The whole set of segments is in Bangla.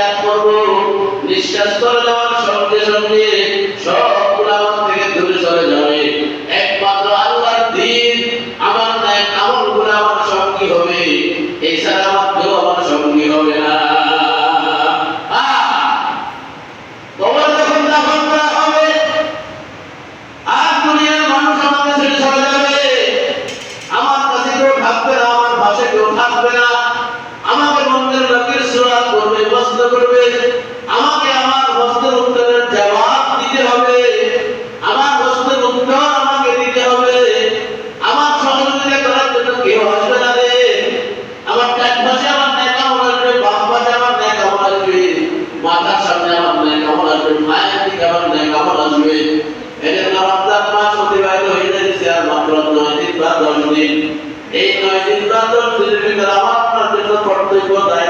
ত্যাগ করব। নিঃশ্বাস করে দেওয়ার সঙ্গে সঙ্গে এই দিন দিনের ভিতরে আমার আপনার জন্য কর্তব্য দায়িত্ব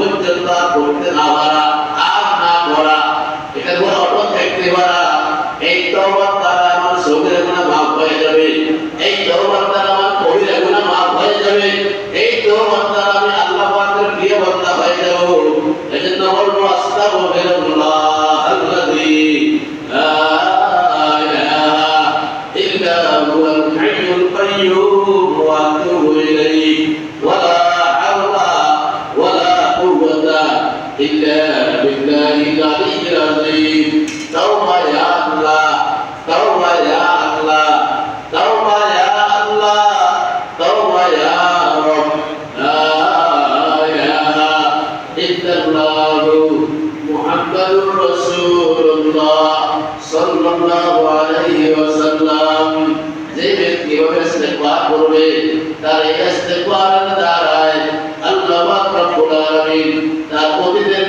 পর্যন্ত করতে না পারা, আর না করা, এটা বড় অটল থাকতে পারা। এই তওবার দ্বারা আমার সগীরা গুনাহ মাফ হয়ে যাবে। এই তওবার দ্বারা আমার কবিরা গুনাহ মাফ হয়ে যাবে। এই তওবার দ্বারা আমি আল্লাহ পাকের প্রিয় বান্দা হয়ে যাব। এজন্য বলব, আস্তাগফিরুল্লাহ আল্লাযী লা ইল্লা বিল্লাহিল আলিয়্যিল আযীম তাওবা ইয়া আল্লাহ তাওবা ইয়া আল্লাহ তাওবা ইয়া আল্লাহ তাওবা ইয়া রব লা ইলাহা ইল্লাল্লাহু মুহাম্মাদুর রাসূলুল্লাহ সাল্লাল্লাহু আলাইহি ওয়াসাল্লাম যে ব্যক্তি ওই ইস্তেগফার করবে, তার এই ইস্তেগফারের অতীতের